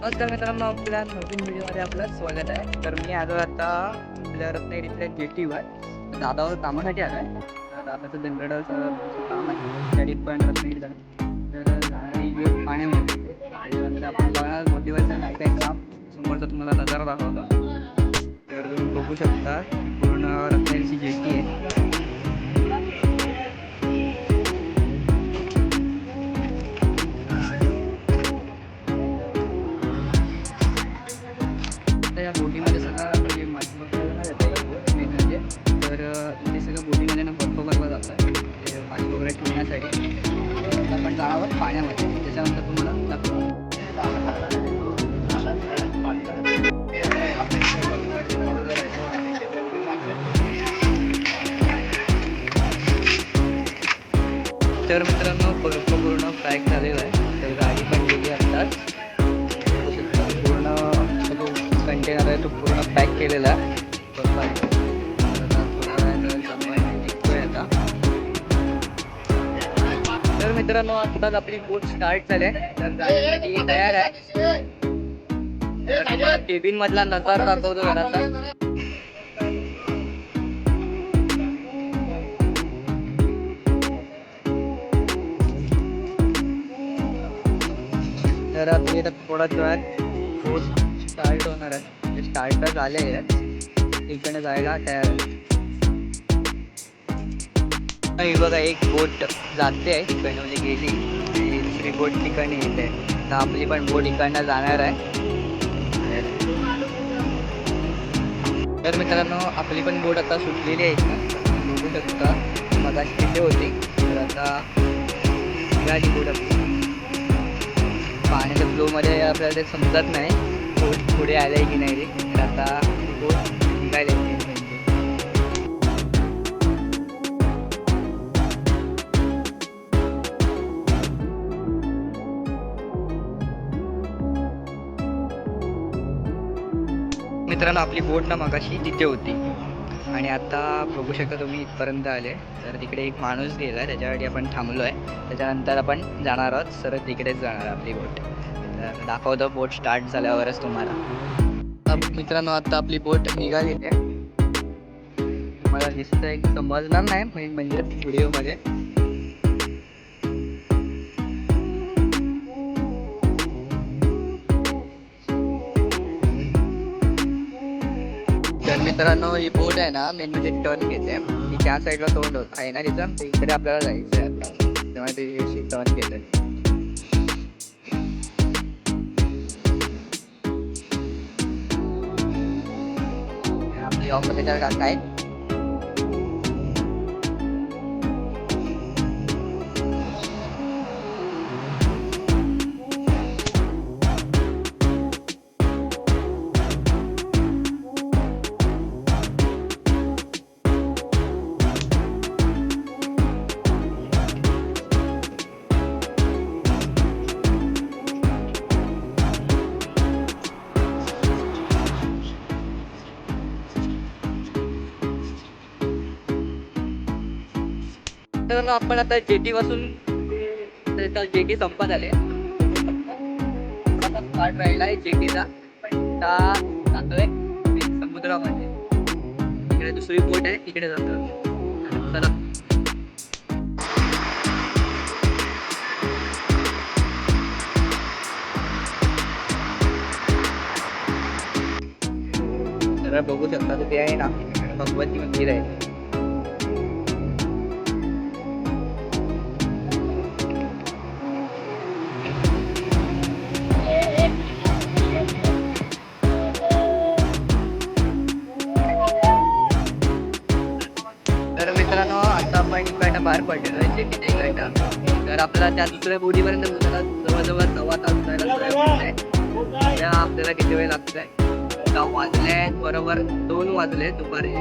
नमस्कार मित्रांनो आपल्या नवीन व्हिडिओमध्ये आपलं स्वागत आहे. तर मी आलो आता आपल्या रत्नागिरीतल्या जे जेटीवर. दादावर कामासाठी आलो आहे दादाचं जनरेटर काम आहे. गाडीत पण रत्नागिरी तर पाण्यामध्ये आपण बघणार मोटिवेशन लागतं काम समोरचा तुम्हाला नजारा दाखवतो. तर तुम्ही बघू शकता पूर्ण रत्नागिरीची जेटी आहे. तर मित्रांनो बर्फ पूर्ण पॅक झालेला आहे. तर गाडी पण गेली आत्ताच. पूर्ण जो कंटेनर आहे तो पूर्ण पॅक केलेला आहे. तर मित्रांनो आत्ताच आपली बोट स्टार्ट झाली आहे. तर गाडी तयार आहे. केबिन मधला नकार दाखवतो घराचा. आपली आता थोड्याच वेळात बोट स्टार्ट होणार आहे. म्हणजे ते स्टार्ट झाले आहे इकडे जायला तयार ही बघा एक बोट जाते आहे. इकडे म्हणजे गेली. आणि दुसरी बोट ठिकाणी येते. तर आपली पण बोट इकडनं जाणार आहे. तर मित्रांनो आपली पण बोट आता सुटलेली आहे बघू शकता. मग तिथे होती. तर आता बोट आपली. पाण्याच्या फ्लोमध्ये आपल्याला ते समजत नाही. बोट पुढे आलंय की नाही रे तर आता बोट निघायला म्हणजे. मित्रांनो आपली बोट ना मगाशी तिथे होती. आणि आता बघू शकता तुम्ही इथपर्यंत आले. तर तिकडे एक माणूस गेला त्याच्यासाठी आपण थांबलो आहे त्याच्यानंतर आपण जाणार आहोत सरळ तिकडेच जाणार आपली बोट. तर दाखवतो बोट स्टार्ट झाल्यावरच तुम्हाला. मित्रांनो आता आपली बोट निघालेली आहे. मला दिसतंय समजणार नाही म्हणजे- म्हणजे व्हिडिओमध्ये मित्रांनो ही बोट आहे ना मेन म्हणजे टर्न घेते ती त्या साईडला तोंड होत आहे ना तिचं तर इकडे आपल्याला जायचं आहे आता तेव्हा ती अशी टर्न घेते आपली ऑपरेटर काका आहेत तर आपण आता जेटी पासून जेटी संपत आले आता पार्ट राहिला आहे जेटीचा. पण त्या जातोय समुद्रामध्ये. इकडे दुसरी बोट आहे तिकडे जातो चला. बघू शकता ते आहे ना भगवती मंदिर आहे. इकडनं बाहेर पडलेलो आहे तर आपल्याला त्या दुसऱ्या बोटीपर्यंत पोहोचायला जवळजवळ सव्वा तास जायला आहे त्या आपल्याला किती वेळ लागतोय? आता वाजले बरोबर दोन वाजले दुपारी.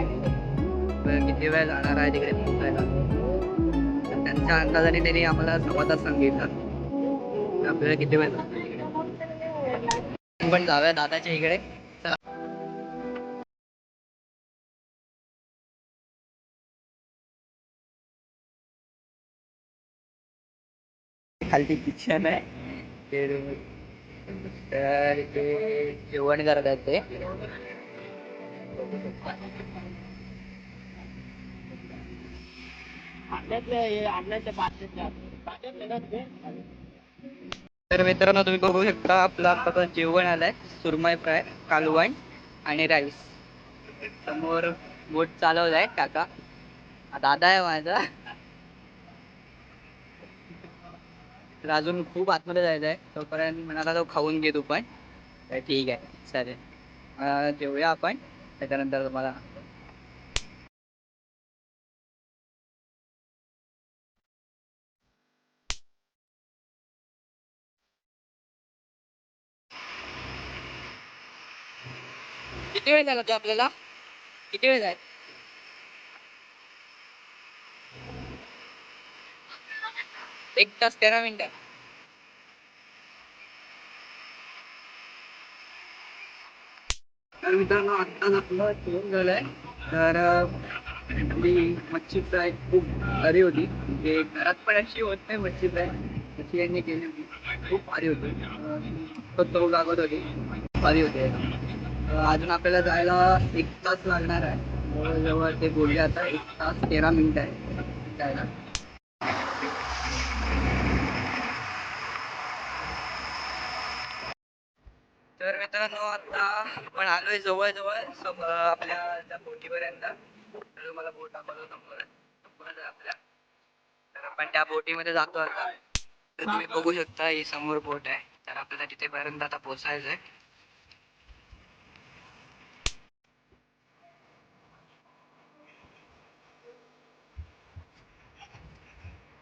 किती वेळ जाणार आहे तिकडे पोहोचायला? त्यांच्या अंदाजाने त्यांनी आम्हाला सव्वा तास सांगितलं. आपल्याला किती वेळ लागतो आपण पण जाऊया दादाच्या इकडे. खालती किचन आहे. तर जेवण करत आहेत ते? तर मित्रांनो तुम्ही बघू शकता आपलं आता जेवण आलंय. सुरमई फ्राय कालवण आणि राईस समोर बोट चालवलाय काका. दादा आहे माझा. तर अजून खूप आतमध्ये जायचं आहे तोपर्यंत म्हणाला तो खाऊन घे तू पण. तर ठीक आहे. चालेल. अं, जेवूया आपण. त्याच्यानंतर तुम्हाला किती वेळ झाला तो आपल्याला? किती वेळ झाला? एक तास तेरा मिनिटं. तर मित्रांनो आत्ताच आपलं जेवण झालंय. तर आपली मच्छी फ्राय खूप भारी होती. म्हणजे घरात पण अशी होत नाही मच्छी फ्राय. मच्छी यांनी केली होती. खूप भारी होती. तो लागत होती. भारी होती. अजून आपल्याला जायला एक तास लागणार आहे. जवळ ते बोलले आता एक तास तेरा मिनिट आहे. जायला तर मित्रांनो आता आपण आलोय जवळ जवळ आपल्या त्या बोटीपर्यंत. तर मला बोट आपल्या. तर आपण त्या बोटीमध्ये जातो आता. तर तुम्ही बघू शकता ही समोर बोट आहे. तर आपल्याला तिथेपर्यंत आता पोहोचायचं आहे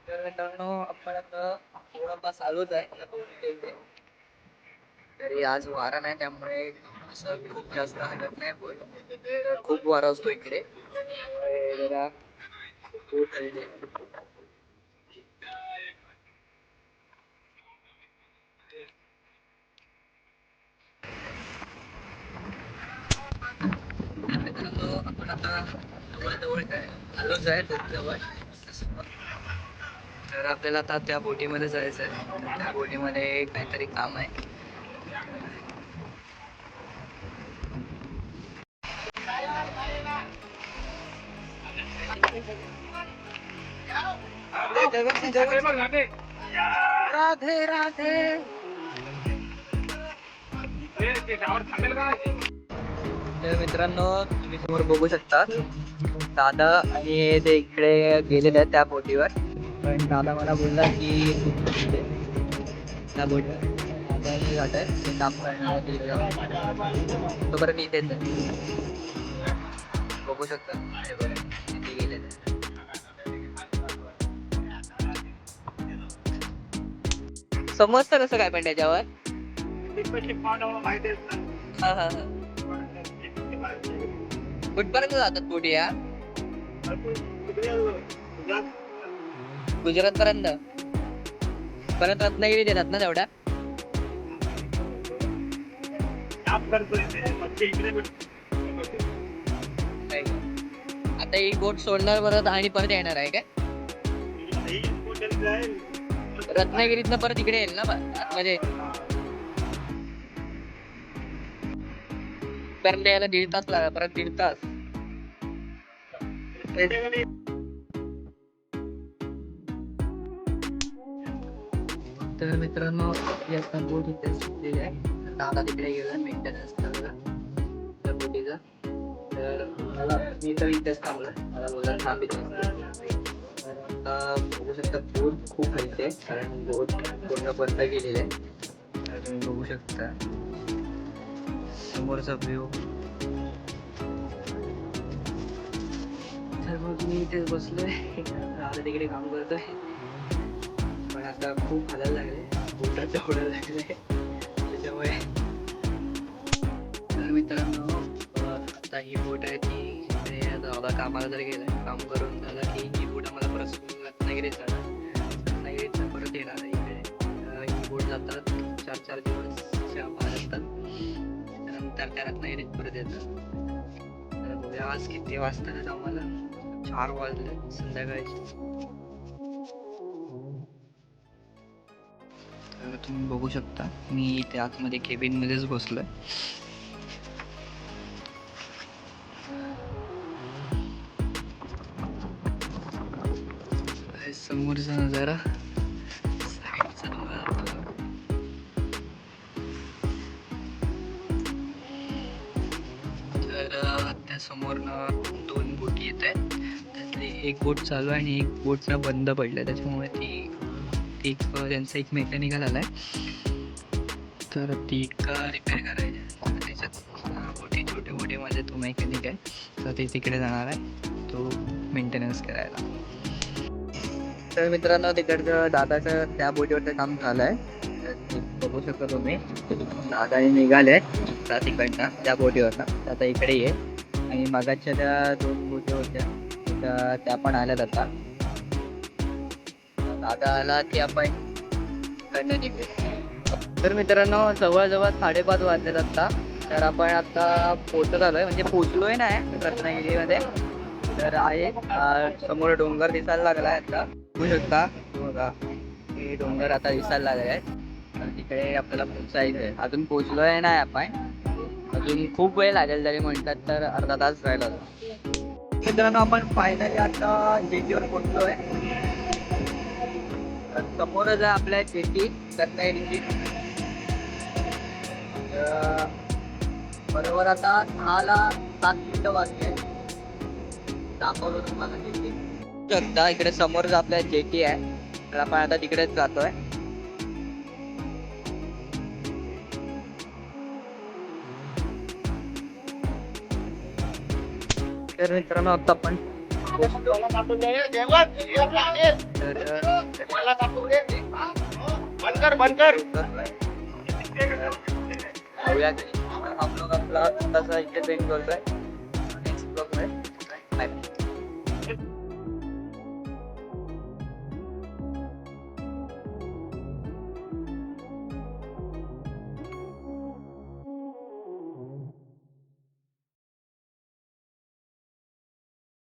तर मित्रांनो आपण आता थोडाफार आलोच आहे. तरी आज वारा नाही त्यामुळे असं खूप जास्त हलत नाही बोल. खूप वारा असतो इकडे. जरा आपण आता जवळ काय आलोच आहे जवळ. तर आपल्याला आता त्या बोटीमध्ये जायचं आहे त्या बोटीमध्ये काहीतरी काम आहे. राधे राधे तर मित्रांनो तुम्ही समोर बघू शकता दादा आणि ते इकडे गेलेले आहेत त्या बोटीवर. पण दादा मला बोलला की त्या बोटीवर. दादा मी जात आहे काम करणार तोपर्यंत इथेच बघू शकता. समजतं कसं काय पण त्याच्यावर? हा हा हा. कुठपर्यंत जातात बोटी या गुजरात पर्यंत परत रत्नागिरी देतात ना तेवढ्या? नाही आता ही बोट सोडणार परत आणि परत येणार आहे काय? रत्नागिरीतनं परत इकडे येईल ना म्हणजे परत यायला दीड तास लागला परत दीड तास. तर मित्रांनो याचा बोट इथे सुटलेली आहे. दादा तिकडे गेला मेंटेनन्स करायला. त्या बोटीचा तर मला मी तर इथेच थांबलो मला बोलायला थांब आता बघू शकता बोट खूप हलते कारण बोट पूर्ण बंद केलेली आहे. तर तुम्ही बघू शकता. समोरचा व्ह्यू तर मग मी इथेच बसलोय. आता तिकडे काम करतोय. पण आता खूप हालायला लागले बोटात दौडायला लागले त्याच्यामुळे. तर मित्रांनो आता ही बोट आहे ती. आता कामाला जर गेलं काम करून झालं की ही बोट आम्हाला परत सोडून जाणार परत येणार आहे इकडे बोट जातात चार चार दिवस बाहेर असतात त्यानंतर त्या रत्नागिरीत परत येतात बघूया आज किती वाजता आम्हाला चार वाजले संध्याकाळचे तर तुम्ही बघू शकता. मी इथे आतमध्ये केबिनमध्येच बसलो आहे समोरचा नजारा साईडचा तर त्या समोरनं दोन बोटी येत आहेत. त्यातली एक बोट चालू आहे आणि एक बोटनं बंद पडलं आहे त्याच्यामुळे ती एक त्यांचा एक मेकॅनिकल आहे. तर ती का रिपेअर करायची त्याच्यात अं, बोटी छोटे माझे तो मेकॅनिक आहे. तर ते तिकडे जाणार आहे. तो मेंटेनन्स करायला. तर मित्रांनो तिकडचं दादाचं त्या बोटीवरचं काम झालं आहे बघू शकतो तुम्ही दादा निघाले त्या तिकडनं त्या बोटीवरनं. तर आता इकडे ये. आणि मगाच्या त्या दोन बोटी होत्या त्या त्या पण आल्यात आता. दादा आला की आपण तर मित्रांनो जवळजवळ साडेपाच वाजलेत आता. तर आपण आता पोचत आलोय. म्हणजे पोचलोय नाही रत्नागिरीमध्ये. तर आहे समोर डोंगर दिसायला लागलाय आता. बघू शकता. बघा. हे डोंगर आता दिसायला लागले आहेत. तर तिकडे आपल्याला पोचायचं आहे. अजून पोचलोय नाही आपण. अजून खूप वेळ लागेल तरी म्हणतात तर अर्धा तास राहिला मित्रांनो आपण फायनली आता जेटीवर पोचलोय समोरच आहे आपल्या जेटी रत्नागिरीची बरोबर आता सहाला सात मिनिटं वाजले दाखवलो तुम्हाला जेटी शकता इकडे समोरच आपल्या जेटी आहे. तर आपण आता तिकडेच जातोय. तर मित्रांनो आता आपण हम लोग आपला तसा इथे ट्रेन करतोय नेक्स्ट ब्लॉगमध्ये.